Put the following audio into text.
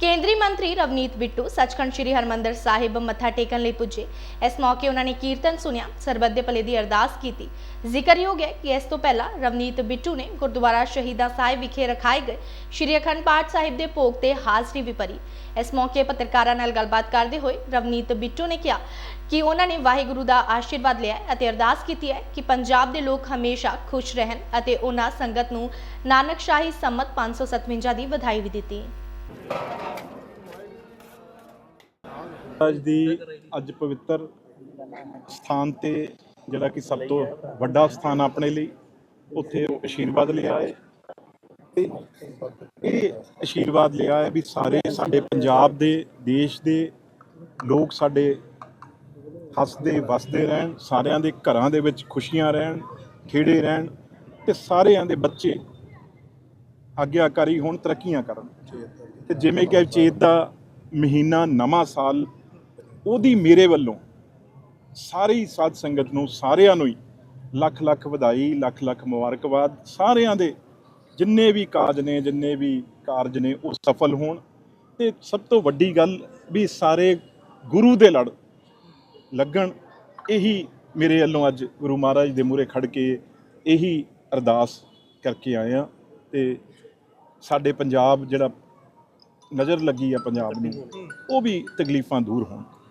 ਕੇਂਦਰੀ ਮੰਤਰੀ ਰਵਨੀਤ ਬਿੱਟੂ ਸੱਚਖੰਡ ਸ੍ਰੀ ਹਰਮੰਦਰ ਸਾਹਿਬ ਮੱਥਾ ਟੇਕਣ ਲਈ ਪੁੱਜੇ। ਇਸ ਮੌਕੇ ਉਹਨਾਂ ਨੇ ਕੀਰਤਨ ਸੁਨਿਆ ਸਰਬੱਤ ਦੇ ਭਲੇ ਦੀ ਅਰਦਾਸ ਕੀਤੀ। ਜ਼ਿਕਰਯੋਗ ਹੈ ਕਿ ਇਸ ਤੋਂ ਪਹਿਲਾਂ ਰਵਨੀਤ ਬਿੱਟੂ ਨੇ ਗੁਰਦੁਆਰਾ ਸ਼ਹੀਦਾਂ ਸਾਹਿਬ ਵਿਖੇ ਰਖਾਏ ਗਏ। ਸ੍ਰੀ ਅਖੰਡ ਪਾਠ ਸਾਹਿਬ ਦੇ ਭੋਗ ਤੇ ਹਾਜ਼ਰੀ ਵੀ ਭਰੀ। ਇਸ ਮੌਕੇ ਪੱਤਰਕਾਰਾਂ ਨਾਲ ਗੱਲਬਾਤ ਕਰਦੇ ਹੋਏ ਰਵਨੀਤ ਬਿੱਟੂ ਨੇ ਕਿਹਾ ਕਿ ਉਹਨਾਂ ਨੇ ਵਾਹਿਗੁਰੂ ਦਾ ਆਸ਼ੀਰਵਾਦ ਲਿਆ ਅਤੇ ਅਰਦਾਸ ਕੀਤੀ ਹੈ ਕਿ ਪੰਜਾਬ ਦੇ ਲੋਕ ਹਮੇਸ਼ਾ ਖੁਸ਼ ਰਹਿਣ ਅਤੇ ਉਹਨਾਂ ਸੰਗਤ ਨੂੰ ਨਾਨਕ ਸ਼ਾਹੀ ਸੰਮਤ 557 ਦੀ ਵਧਾਈ ਵੀ ਦਿੱਤੀ। ਅੱਜ ਦੀ ਅੱਜ ਪਵਿੱਤਰ ਸਥਾਨ ਤੇ ਜਿਹੜਾ ਕਿ ਸਭ ਤੋਂ ਵੱਡਾ ਸਥਾਨ ਆਪਣੇ ਲਈ, ਉੱਥੇ ਆਸ਼ੀਰਵਾਦ ਲਿਆ ਹੈ। ਤੇ ਇਹ ਆਸ਼ੀਰਵਾਦ ਲਿਆ ਹੈ ਵੀ ਸਾਰੇ ਸਾਡੇ ਪੰਜਾਬ ਦੇ, ਦੇਸ਼ ਦੇ ਲੋਕ ਸਾਡੇ ਹੱਸਦੇ, ਵਸਦੇ ਰਹਿਣ, ਸਾਰਿਆਂ ਦੇ ਘਰਾਂ ਦੇ ਵਿੱਚ ਖੁਸ਼ੀਆਂ ਰਹਿਣ, ਖੇੜੇ ਰਹਿਣ ਤੇ ਸਾਰਿਆਂ ਦੇ ਬੱਚੇ ਆਗਿਆਕਾਰੀ ਹੋਣ, ਤਰੱਕੀਆਂ ਕਰਨ। ਤੇ ਜਿਵੇਂ ਕਿ ਚੇਤ ਦਾ ਮਹੀਨਾ ਨਵਾਂ ਸਾਲ ਉਹਦੀ ਮੇਰੇ ਵੱਲੋਂ ਸਾਰੀ ਸਾਧ ਸੰਗਤ ਨੂੰ, ਸਾਰਿਆਂ ਨੂੰ ਹੀ ਲੱਖ ਲੱਖ ਵਧਾਈ, ਲੱਖ ਲੱਖ ਮੁਬਾਰਕਬਾਦ। ਸਾਰਿਆਂ ਦੇ ਜਿੰਨੇ ਵੀ ਕਾਜ ਨੇ, ਜਿੰਨੇ ਵੀ ਕਾਰਜ ਨੇ, ਉਹ ਸਫਲ ਹੋਣ। ਤੇ ਸਭ ਤੋਂ ਵੱਡੀ ਗੱਲ ਵੀ ਸਾਰੇ ਗੁਰੂ ਦੇ ਲੜ ਲੱਗਣ। ਇਹੀ ਮੇਰੇ ਵੱਲੋਂ ਅੱਜ ਗੁਰੂ ਮਹਾਰਾਜ ਦੇ ਮੂਹਰੇ ਖੜ ਕੇ ਇਹੀ ਅਰਦਾਸ ਕਰਕੇ ਆਏ ਆ ਤੇ ਸਾਡੇ ਪੰਜਾਬ ਜਿਹੜਾ ਨਜ਼ਰ ਲੱਗੀ ਆ ਪੰਜਾਬ ਨੂੰ, ਉਹ ਵੀ ਤਕਲੀਫਾਂ ਦੂਰ ਹੋਣ।